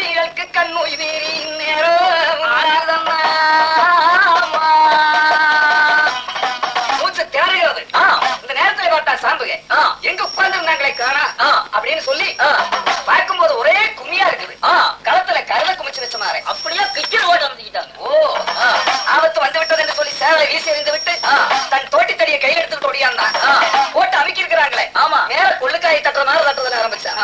செவிகளுக்கு கண்ணோய் நீரி. நேரம் மூச்சு திணறுகிறது. இந்த நேரத்தில் பார்த்தா சாம்புகை. எங்க உட்கார்ந்துருந்தாங்களே காணா? அப்படின்னு சொல்லி பார்க்கும் போது ஒரே கும்மியா இருக்குது. களத்துல கருத குமிச்சு வச்ச மாதிரி அப்படியே? கிக்கர் ஓட அமைச்சுக்கிட்டாங்க ஓ. ஆபத்து வந்து விட்டது என்று சொல்லி சேவலை வீசி எறிந்து விட்டு தன் தோட்டி தடியை கையில் எடுத்துட்டு ஓடியாந்தான். போட்டு அமைக்கிருக்கிறாங்களே ஆமா. மேல கொள்ளுக்காயை தட்டுற மாதிரி தட்டுறதுல ஆரம்பிச்சான்.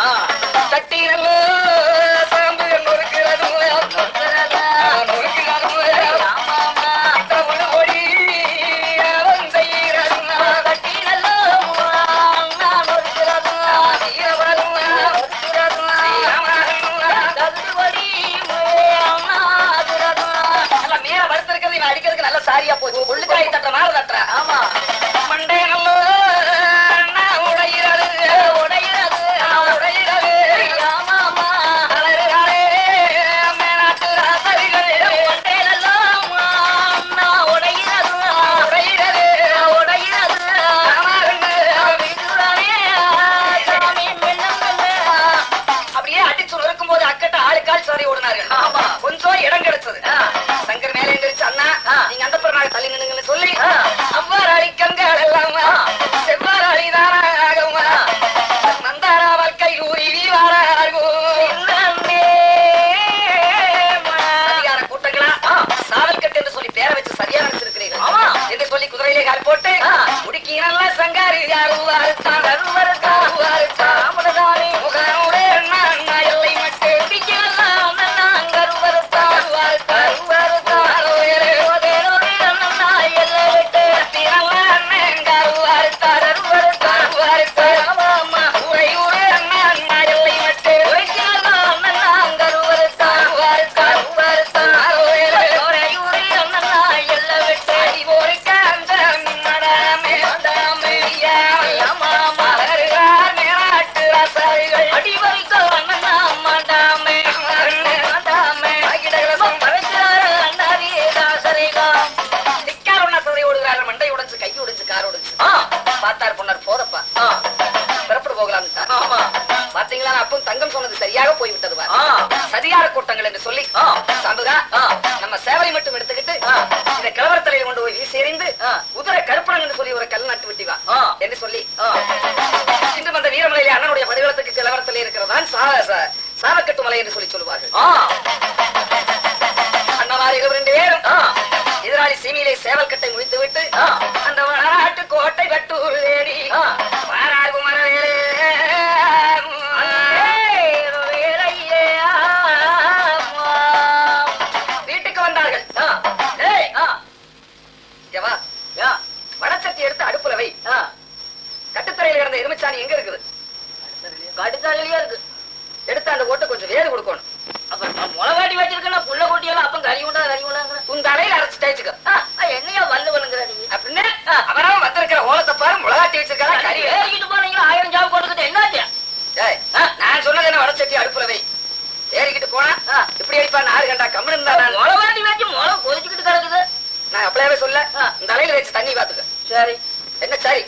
என்ன சரி?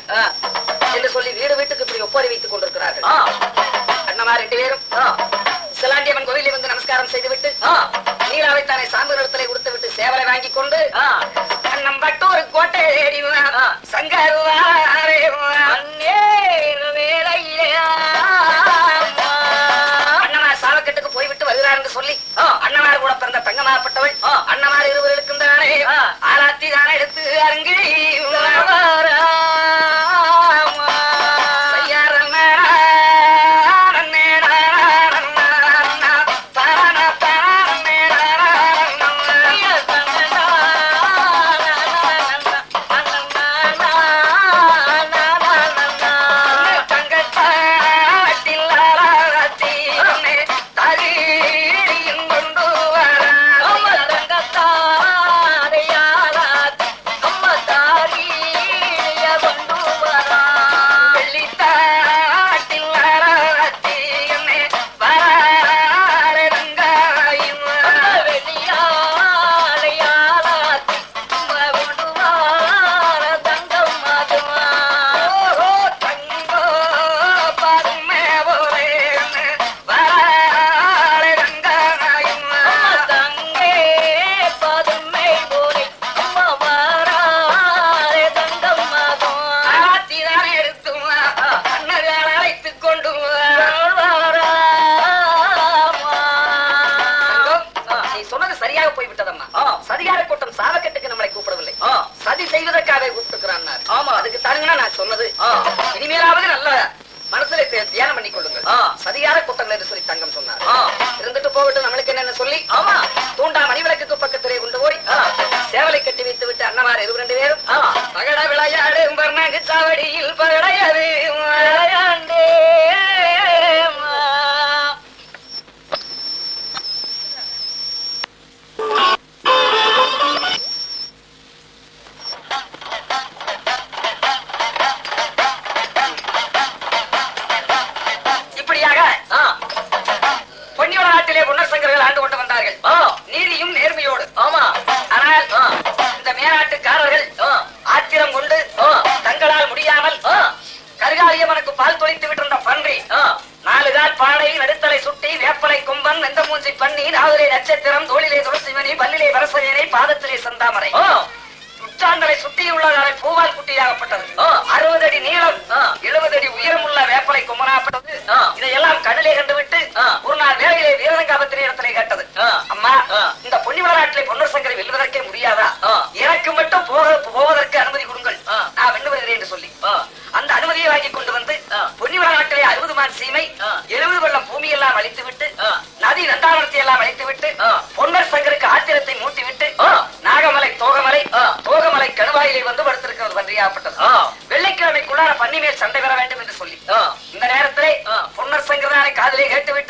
என்று சொல்லி வீடு வீட்டுக்கு இப்படி ஒப்பாரி வைத்துக் கொண்டிருக்கிறார்கள். அண்ணமா ரெண்டு பேரும். சிலாண்டியம்மன் கோவிலில் வந்து நமஸ்காரம் செய்துவிட்டு நீராவை தானே சாமி நிலத்திலே கொடுத்து விட்டு சேவலை வாங்கி கொண்டு அண்ணம் பட்டூர் கோட்டை ஏறிவா சங்கருவா சாவக்கட்டுக்கு போய்விட்டு வருகிறார் என்று சொல்லி அண்ணனார் கூட பிறந்த தங்கமாப்பட்டவள் அண்ணனார் இருவர்களுக்கும் தானே ஆராத்தி தானே எடுத்து அருங்கி எம்பெருமான் சீமை எழுபது கொள்ள பூமி எல்லாம் அழித்துவிட்டு நதி நந்தாவரத்தை எல்லாம் அழித்துவிட்டு பொன்னர் சங்கருக்கு ஆத்திரத்தை மூட்டிவிட்டு நாகமலை தோகமலை தோகமலை கணுவாயிலை வந்து படுத்திருக்கிறது பன்றியாப்பட்டது வெள்ளிக்கிழமைக்குள்ளார பன்னிமேல் சண்டை பெற வேண்டும் என்று சொல்லி. இந்த நேரத்திலே பொன்னர் சங்கரனாரை காதலே கேட்டுவிட்டு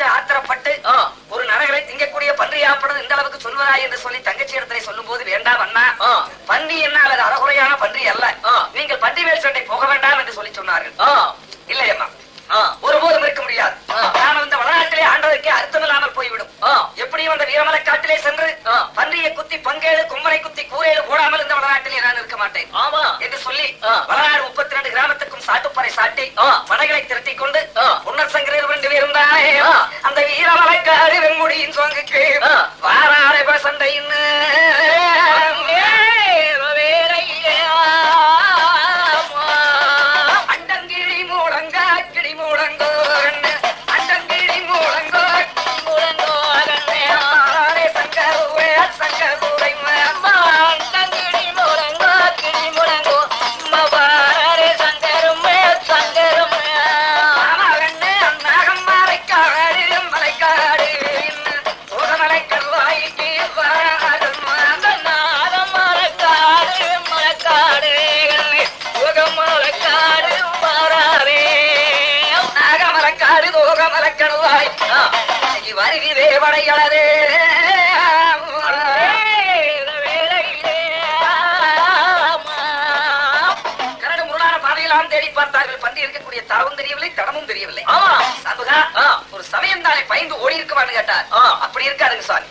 ஓடி இருக்குமான்னு கேட்டார். அப்படி இருக்காதுங்க சுவாமி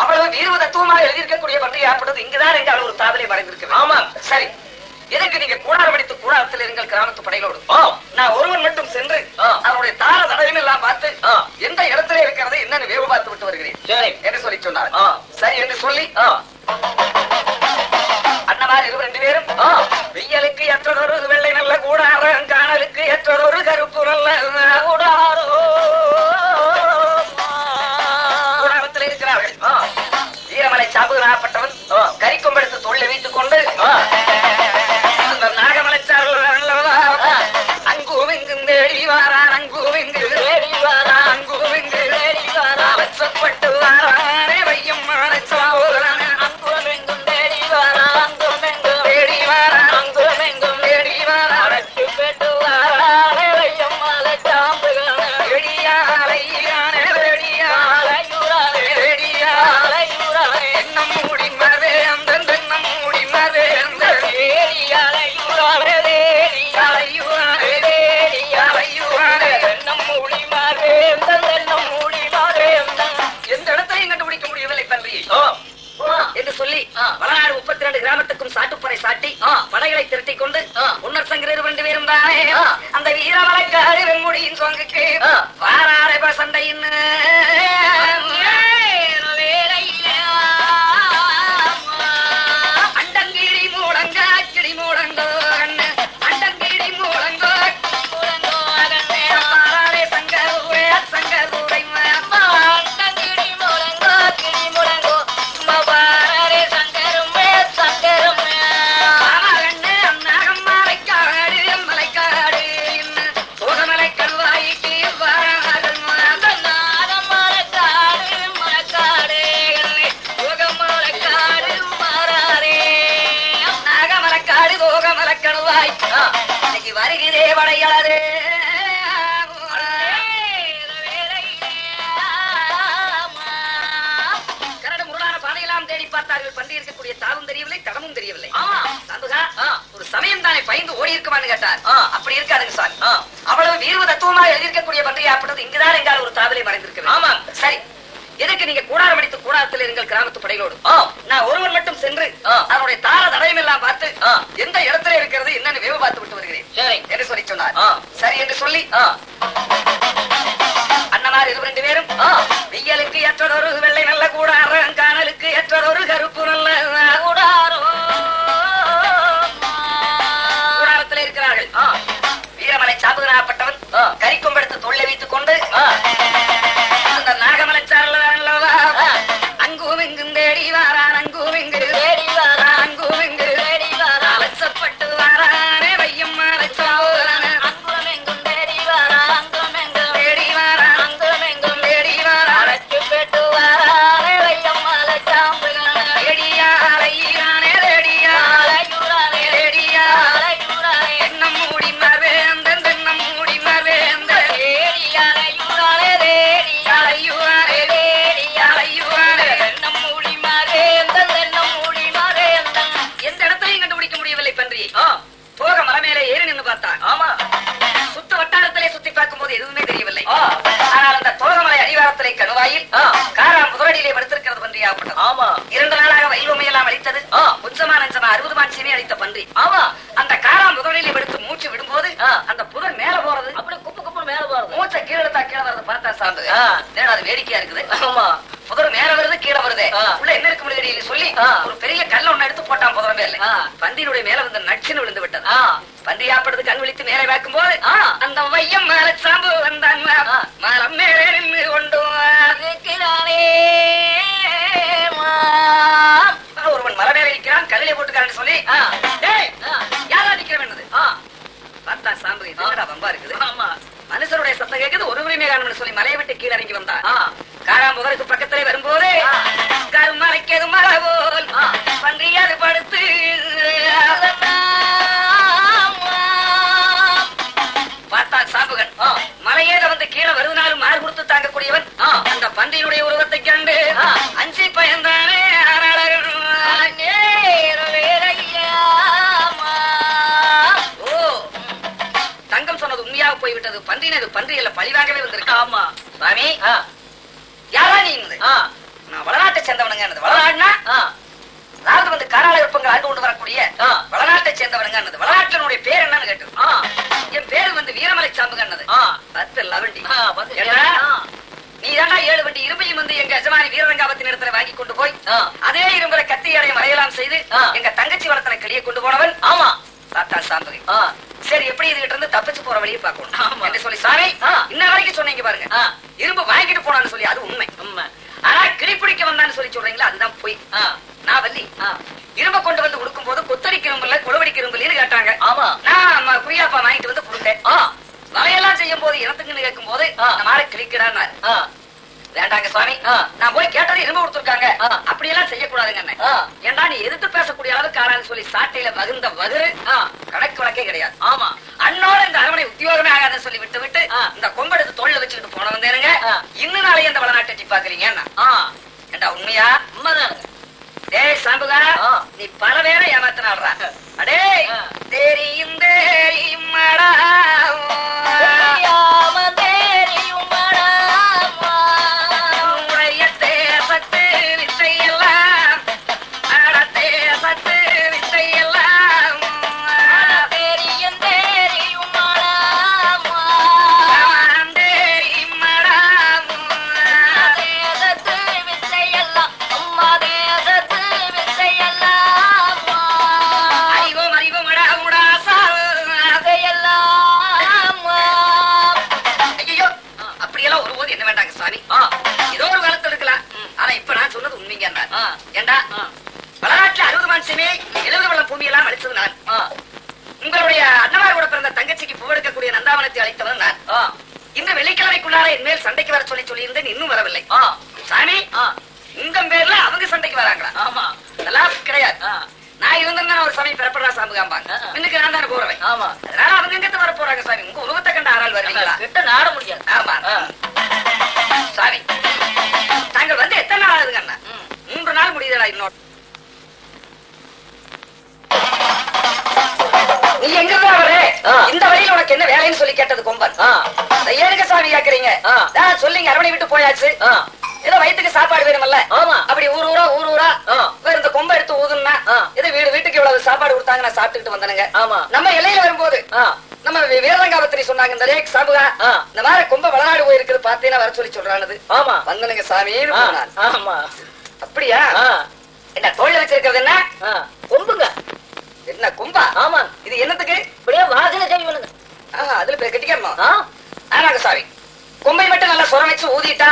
அவ்வளவு வீர தத்துவமாக எழுதியிருக்கக்கூடிய பற்றி ஏற்பட்டது இங்குதான் என்று அவர் ஒரு தாவலை மறைந்திருக்கு ஆமா. சரி. எதற்கு நீங்க கூடாரம் அடித்து கூடாரத்தில் எங்கள் கிராமத்து படைகளோடு? நான் ஒருவன் மட்டும் சென்று அவருடைய தார தடவையும் எல்லாம் பார்த்து எந்த இடத்துல இருக்கிறது என்னன்னு வேவு பார்த்து விட்டு வருகிறேன். என்று சொல்லி சொன்னார். சரி என்று சொல்லி அண்ணமார் இருவர் ரெண்டு பேரும் வெய்யலுக்கு ஏற்றதொரு வெள்ளை நல்ல கூடாரம் காணலுக்கு ஏற்றதொரு கருப்பு நல்ல கூடாரோ கொண்டு முன்னர் சங்கரர் ரெண்டு பேரும் தானே? அந்த வீரமலக்காரி வெண்முடியின் சொங்குக்கு வாராறு போது எதுவுமே தெரியவில்லை. ஆனால் அந்த தோகமலை அடிவாரத்திலே கணுவாயில் காரா முதலடியிலே படுத்திருக்கிறது பன்றி ஆமா. இரண்டு நாளாக வைவமை அளித்தது. உச்சமா நஞ்சமா அறுபது மாட்சியமே அளித்த பன்றி. ஆமா. அந்த காரா முதலிலே படுத்து மூச்சு விடும்போது அந்த புதர் மேல போறது. அப்படி குப்பு குப்பு மேல போறது. மூச்சை கீழே எடுத்தா கீழே வர்றது பார்த்தா சார்ந்து அது வேடிக்கையா இருக்குது? ஆமா. புதர் மேல வருது கீழே வருது. உள்ள என்ன இருக்கு முடியாது சொல்லி ஒரு பெரிய கல்ல ஒண்ணு எடுத்து போட்டான் புதர் மேல. பந்தியினுடைய மேல வந்து நச்சுன்னு விழுந்து விட்டது. பந்தி ஆப்படுறது கண் விழித்து மேலே வைக்கும் போது அந்த மையம் நான் வள்ளி. இரும்ப கொண்டு வந்து கொடுக்கும் போது கொத்தடிக்கிறவங்கள குளவடிக்கிறவங்களு கேட்டாங்க. ஆமா. நான் குய்யாப்பா வாங்கிட்டு வந்து கொடுத்தேன். வரையெல்லாம் செய்யும் போது இனத்துக்குன்னு கேட்கும் போது மாற கிழிக்கிறான் வேண்டாங்க சுவாமி. நான் போய் கேட்டது இரும்பு கொடுத்துருக்காங்க. அப்படி எல்லாம் செய்யக்கூடாதுங்க ஏண்டா நீ எதிர்த்து பேசக்கூடிய அளவுக்கு ஆறான்னு சொல்லி சாட்டையில மகிழ்ந்த வகுறு கணக்கு வழக்கே கிடையாது. ஆமா. அண்ணோட இந்த அரவணை உத்தியோகமே ஆகாதுன்னு சொல்லி விட்டு விட்டு இந்த கொம்பெடுத்து தொழில வச்சுக்கிட்டு போன வந்தேனுங்க இன்னும் நாளையே இந்த வளநாட்டை பார்க்கறீங்க ஏண்டா உண்மையா? உண்மைதான் டேய் சாம்புகாரா நீ பல பேரை ஏமாத்தினாடுறா அடே தெரியும் தெரியும் உனக்கு என்ன வேலைன்னு சொல்லி கேட்டது கொம்பன் ஆ, "அதை ஏனுங்க சாமி கேக்குறீங்க ஆ. "நான் சொல்லிங்க அரவணை விட்டு போயாச்சு ஏதோ வயித்துக்கு சாப்பாடு வேணுமல்ல ஆமா. அப்படி ஊர் ஊரா ஊர் ஊரா இந்த கொம்பை எடுத்து ஊதுனா ஆ. ஏதோ வீடு வீட்டுக்கு இவ்வளவு சாப்பாடு கொடுத்தாங்க நான் சாப்பிட்டுக்கிட்டு வந்தனுங்க ஆமா. நம்ம எல்லையில வரும்போது நம்ம வி- வீரதங்காபத்திரி சொன்னாங்க இந்த ரேக் சாபுகா. இந்த மாதிரி கொம்ப வளநாடு போயிருக்குது பாத்தீங்கன்னா வர சொல்லி சொல்றானது ஆமா. வந்தனுங்க சாமி ஆமா. அப்படியா என்ன தோல்ல வச்சிருக்கிறது என்ன கொம்புங்க. என்ன கொம்பா ஆமா. இது என்னத்துக்கு இப்படியே வாசனை செய்வனுங்க. அதுல கட்டிக்கம்மா சாரி கும்பை மட்டும் நல்லா சுரம் வச்சு ஊதிட்டா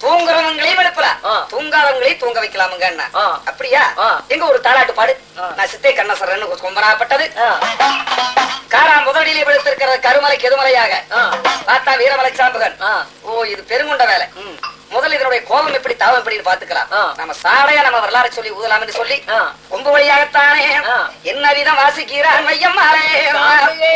தூங்குறவங்களையும் எழுப்பல ஆ. தூங்காதவங்களையும் தூங்க வைக்கலாமுங்க. அப்படியா. எங்க ஒரு தாலாட்டு பாடு. நான் சித்தை கண்ணசரன் கொம்பனாப்பட்டது ஆ, காராம் முதலிலே படுத்திருக்கிற கருமலை கெதுமலையாக ஆ, பார்த்தா வீரமலை சாம்புகன். ஓ இது பெருங்குண்ட வேலை. முதல்ல இதனுடைய கோபம் எப்படி தாவம் எப்படின்னு பாத்துக்கலாம். நம்ம சாடையா நம்ம வரலாறு சொல்லி ஊதலாம்னு சொல்லி ஆ. கொம்பு வழியாகத்தானே. என்ன விதம் வாசிக்கிறான் மையம்மாளே எந்தூரி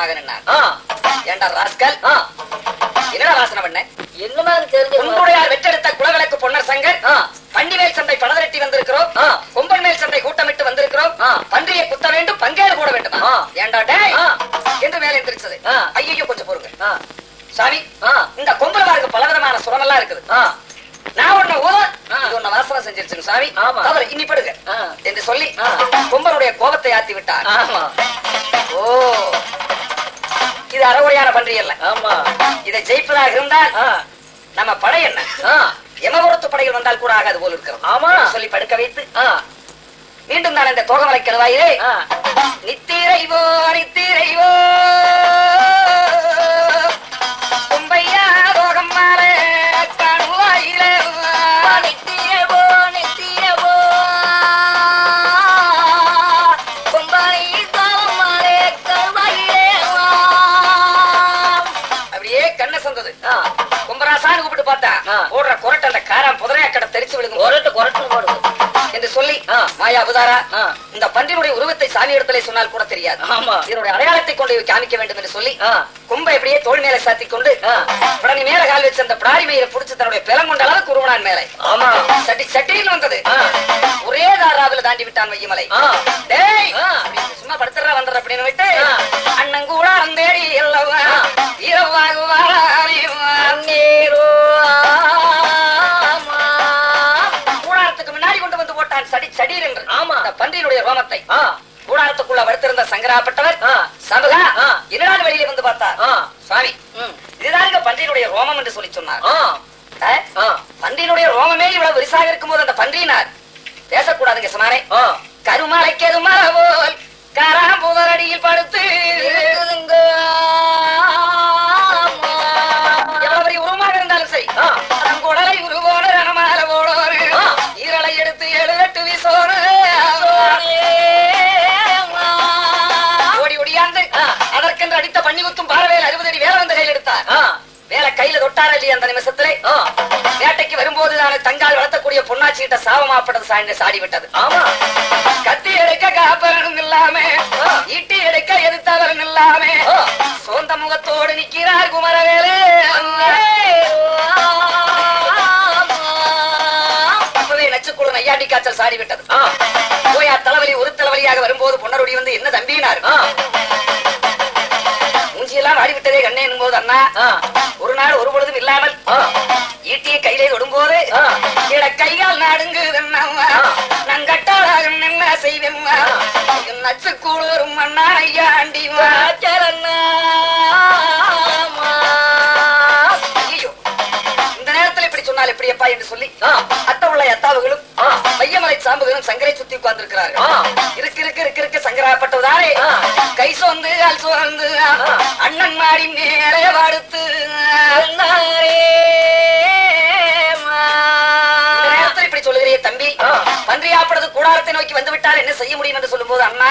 கம்பீரமாக நின்றார் ஏண்டா ராஸ்கல்? என்னடா வெற்றெடுத்த குலவிளக்கு பொன்னர் சங்கர் பண்டி சந்தை பணதிரட்டி வந்திருக்கிறோம். கொம்பன் மேல் சந்தை கூட்டமிட்டு வந்திருக்கிறோம். பன்றியை குத்த வேண்டும் பங்கேறு கூட வேண்டுமா? ஏண்டா டே என்று மேல எந்திரிச்சது ஐயோ கொஞ்சம் பொறுங்க. சாமி இந்த கொம்புல பாருங்க பலவிதமான சுரம் எல்லாம் இருக்குது நான் உன்னை ஊத உன்னை வாசனை செஞ்சிருச்சு சாமி. அவர் இன்னிப்படுங்க என்று சொல்லி கொம்பனுடைய கோபத்தை ஆத்தி விட்டார். ஓ. இது அறகுறையான பன்றி அல்ல. ஆமா. இதை ஜெயிப்பதாக இருந்தால் நம்ம படை என்ன? ஆ, யமபுரத்து படைகள் வந்தால் கூட ஆகாது போல் இருக்கிறது. ஆமா. சொல்லி படுக்க வைத்து மீண்டும் நான் இந்த தோகமலை கழுவாயிலே ஆ, நித்திரைவோ நித்திரைவோ. சாமி இடத்திலே சொன்னால் கூட தெரியாது ஆமா. இதனுடைய அடையாளத்தை கொண்டு காமிக்க வேண்டும் என்று சொல்லி கொம்பை அப்படியே தோல் மேல சாத்தி கொண்டு. உடனே மேல கால் வச்சு அந்த பிராரி மயிரை புடிச்சு தன்னுடைய பிளங்கொண்ட அளவுக்கு உருவனான் மேலே ஆமா சட்டி சட்டின்னு வந்தது. ஒரே தாராவில் தாண்டி விட்டான் வையமலை. டேய் சும்மா படுத்துறா வந்துடுற அப்படின்னு விட்டு. அண்ணன் கூட அந்தேடி எல்லவா ஆ. இரவாகுவாரா நீரோ சடி சடீர் என்று ஆமா. அந்த பன்றியினுடைய ரோமத்தை சங்கராப்பட்டவர் சபலா வெளியில வந்து பார்த்தார்? சுவாமி இதுதான் பன்றியினுடைய ரோமம் என்று சொல்லி சொன்னார். பன்றியினுடைய ரோமமே இவ்வளவு விரிசாக இருக்கும் போது அந்த பன்றியினார் பேசக்கூடாதுங்க சொன்னாரே கருமலைக்கெது மரபோல் கராம்புதரடியில் படுத்து பண்ணி குத்தும் பார்வையில் அறுபது அடி வேலை வந்து கையில் எடுத்தார். வேலை கையில தொட்டாரா இல்லையா அந்த நிமிஷத்திலே? வேட்டைக்கு வரும்போது நான் தங்கால் வளர்த்தக்கூடிய பொன்னாச்சிகிட்ட சாபமாப்பட்டது சாய்ந்து சாடி விட்டது. ஆமா. கத்தி எடுக்க காப்பரனும் இல்லாம ஈட்டி எடுக்க எதிர்த்தவரும் இல்லாம. சொந்த முகத்தோடு நிக்கிறார் குமரவேலு. நச்சுக்குழு நையாண்டி காய்ச்சல் சாடி விட்டது. போயா தலைவலி ஒரு தலைவலியாக வரும்போது பொன்னருடி வந்து என்ன தம்பினார்? ஆ, மூஞ்சியெல்லாம் வாடி விட்டதே கண்ணே போது அண்ணா. ஒரு நாள் ஒரு பொழுதும் இல்லாமல் ஈட்டியை கையிலே தொடும்போது. இட கையால் நாடுங்குதன்னம்மா நான் கட்டாளாக என்ன செய்வேன் நச்சு கூடுறும் அண்ணா ஐயோ சொன்னால் எப்படி அப்பா என்று சொல்லி அத்த உள்ள அத்தாவுகளும் ஆ. பையமலை சாம்புகளும் சங்கரை சுத்தி உட்கார்ந்திருக்கிறார்கள் ஆ. இருக்கு இருக்கு இருக்கு இருக்கு சங்கராப்பட்டதாரே. கை சோர்ந்து கால் சோர்ந்து ஆ. அண்ணன் மாடி மேலே வாடுத்து இப்படி சொல்லுகிறிய தம்பி ஆ. பன்றியாப்படது கூடாரத்தை நோக்கி வந்து விட்டால் என்ன செய்ய முடியும் என்று சொல்லும்போது அண்ணா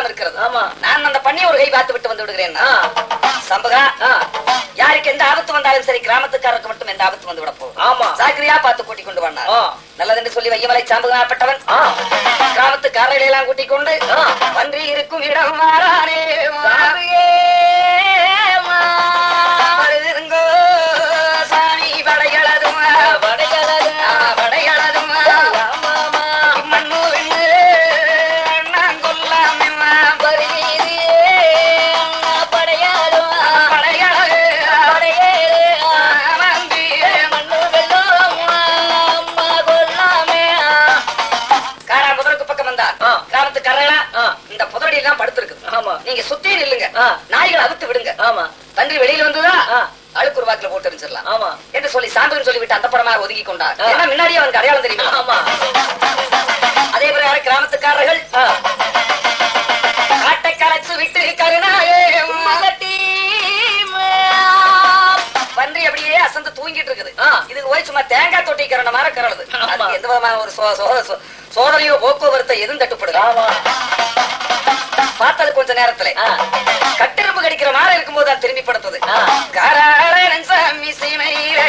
நாய்கள்லாம் இருக்கிறது. ஆமா. நான் அந்த பண்ணி ஒரு கை பார்த்து விட்டு வந்து விடுகிறேன். சம்பகா யாருக்கு எந்த ஆபத்து வந்தாலும் சரி கிராமத்துக்காரருக்கு மட்டும் எந்த ஆபத்து வந்து விட போகும் ஆமா. சாக்கிரியா பார்த்து கூட்டிக் கொண்டு வந்தார் ஆ. நல்லதென்று சொல்லி வையமலை சாம்பகனாப்பட்டவன் ஆ, கிராமத்துக்காரர்களை எல்லாம் கூட்டிக் கொண்டு. பன்றி இருக்கும் இடம் மாறானே வருதுங்கோ நாய்களை அவுத்து விடுங்க. ஆமா. பன்றி வெளியில வந்ததா. அழுக்கு வாக்குல போட்டு எரிஞ்சிடலாம். ஆமா. என்று சொல்லி சாம்புன்னு சொல்லிவிட்டு அந்த பரமாக ஒதுக்கி கொண்டார். ஏன்னா முன்னாடியே அவனுக்கு அடையாளம் தெரியும்? ஆமா. அதே பிரகாரம் கிராமத்துக்காரர்கள் காட்டை கரைச்சு விட்டு பன்றி அப்படியே அசந்து தூங்கிட்டு இருக்குது. இதுக்கு போய் சும்மா தேங்காய் தொட்டி கரண மாதிரி கரழுது எந்த விதமான ஒரு சோ- சோ- சோ- சோதனையோ போக்குவரத்தை எதுவும் தட்டுப்படுது நேரத்துல. கட்டெரும்பு கடிக்கிற மாதிரி இருக்கும்போது அது திரும்பி படுத்தது. காராளன் சாமி சீமையிலே.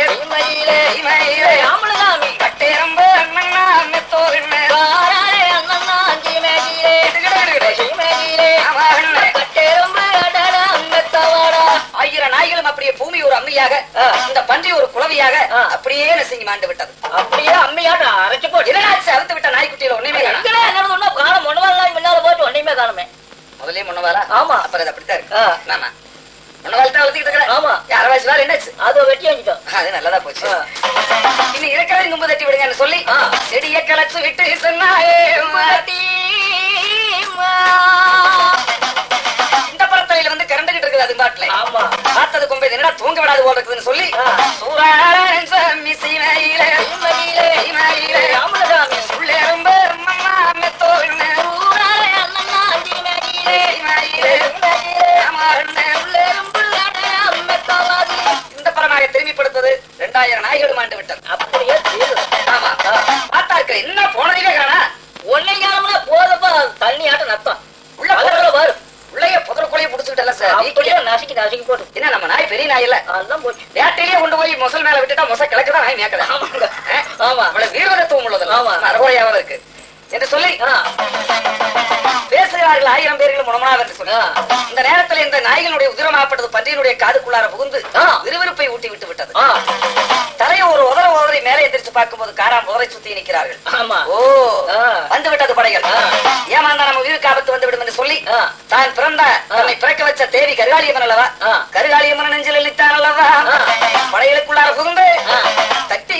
கட்டெரும்பு அண்ணன்னா. ஆயிரம் நாய்களும் அப்படியே பூமி ஒரு அம்மியாக. இந்த பன்றி ஒரு குளவியாக. அப்படியே நெசுங்கி மாண்டு விட்டது. அப்படியே அம்மையாட்டம் அரைச்சு போட்டு. அறுத்து முன்னவாளா ஆமா. அப்புறம் இது அப்படித்தான் இருக்கு. ஆமா தான் இருக்கிறேன் என்னாச்சு அதை வெட்டி வாங்கிட்டோம் அது நல்லதா போச்சு ஆ. இனி இருக்கிறதை நும்பு தட்டி விடுங்கன்னு சொல்லி. செடியை களைச்சு விட்டு சொன்னாயே மாட்டி. இந்த பரத்தலையில வந்து கரண்டுகிட்டு இருக்குது அது பாட்டுல ஆமா பார்த்தது கொம்பை என்னடா தூங்க விடாது போல இருக்குதுன்னு சொல்லி. சூறாளன் சாமி சீமையிலே சீமையிலே, சீமையிலே ஆம்பளதாமி. படுத்தது ரெண்டாயிரம் நாய்களும் ஆண்டு விட்டது. அப்படியே தீரு. ஆமா. பார்த்தா இருக்கிற என்ன போனதிலே காணா. ஒன்னை காலம்னா போதப்பா. தண்ணி ஆட்டம் நத்தம். உள்ள புதர் பாரு. உள்ளே புடிச்சுக்கிட்டல சார். அப்படியே நசுக்கி நசுக்கி போட்டு என்ன நம்ம நாய் பெரிய நாய் இல்ல? அதெல்லாம் போச்சு. வேட்டையிலேயே கொண்டு போய் முசல் மேல விட்டுட்டா முச கிழக்குதான் நாய் மேக்கல. ஆமா. அவ்வளவு வீரவதத்துவம் உள்ளது ஆமா. அறகுறையாவது இருக்கு. என்று சொல்லி ஆ, பேசுகிற வருகிறார்கள் ஆயிரம் என்று ஆ. இந்த நேரத்தில் இந்த நாய்களுடைய உதிரமாப்பட்டது பன்றியினுடைய காதுக்குள்ளார புகுந்து. விறுவிறுப்பை ஊட்டி விட்டு விட்டது தலையை ஒரு உதர உதரை மேலே எந்திரிச்சு பார்க்கும்போது காராம் உதரை சுத்தி நிற்கிறார்கள் ஓ. வந்து விட்டது படைகள். ஏமாந்தா நம்ம உயிருக்கு ஆபத்து வந்து விடும் என்று சொல்லி. தான் பிறந்த தன்னை பிறக்க வச்ச தேவி கருகாளியம்மன் அல்லவா. கருகாளியம்மன் நெஞ்சில் இழுத்தான் அல்லவா. படைகளுக்குள்ளார புகுந்து ஆ. தட்டி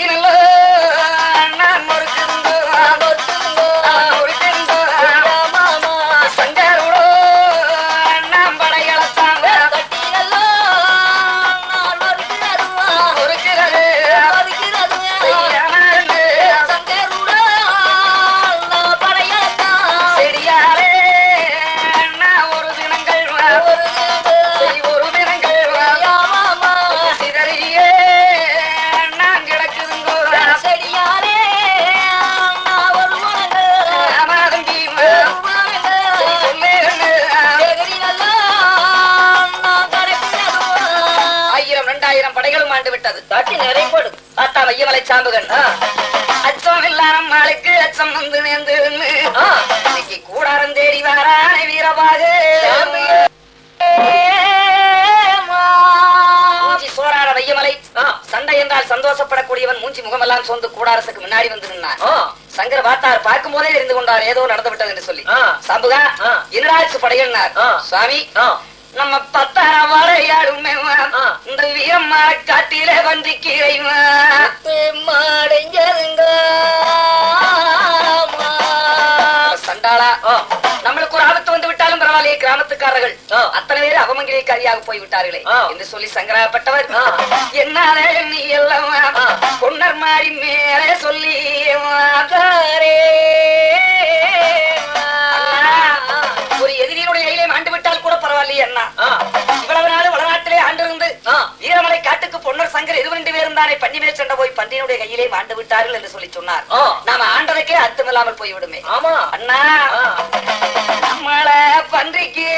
தட்டி நிறைய போடு தாத்தா வையமலை சாம்புகன் அச்சம் இல்லாம மாளுக்கு அச்சம் வந்து நேர்ந்து. இன்னைக்கு கூடாரம் தேடி வாரான வீரபாக வையமலை. சண்டை என்றால் சந்தோஷப்படக்கூடியவன் மூஞ்சி முகமெல்லாம் சொந்து கூடாரசுக்கு முன்னாடி வந்து நின்னான். சங்கர் பார்த்தார் பார்க்கும் போதே தெரிந்து கொண்டார் ஏதோ நடந்து விட்டது என்று சொல்லி. சாம்புகா படைகள்னார் ஆ. சுவாமி. நம்ம பத்தார வாழையாடுமே. இந்த வீரம்மா காட்டிலே வந்து கீரைமா சண்டாளா ஆ. நம்மளுக்கு ஒரு ஆபத்து வந்து விட்டாலும் பரவாயில்லையே கிராமத்துக்காரர்கள். அத்தனை பேர் அவமங்கிலிக்காரியாக போய் விட்டார்களே. என்று சொல்லி சங்கராப்பட்டவர். என்னாலே நீ எல்லாம். பொன்னர் மாறி மேலே சொல்லி மாதாரே. தானே பன்னி மேல் சண்டை போய் பன்றியினுடைய கையிலே மாண்டு விட்டார்கள் என்று சொல்லி சொன்னார். நாம ஆண்டதுக்கே அர்த்தமில்லாமல் போய்விடுமே ஆமா அண்ணா. நம்மள பன்றிக்கு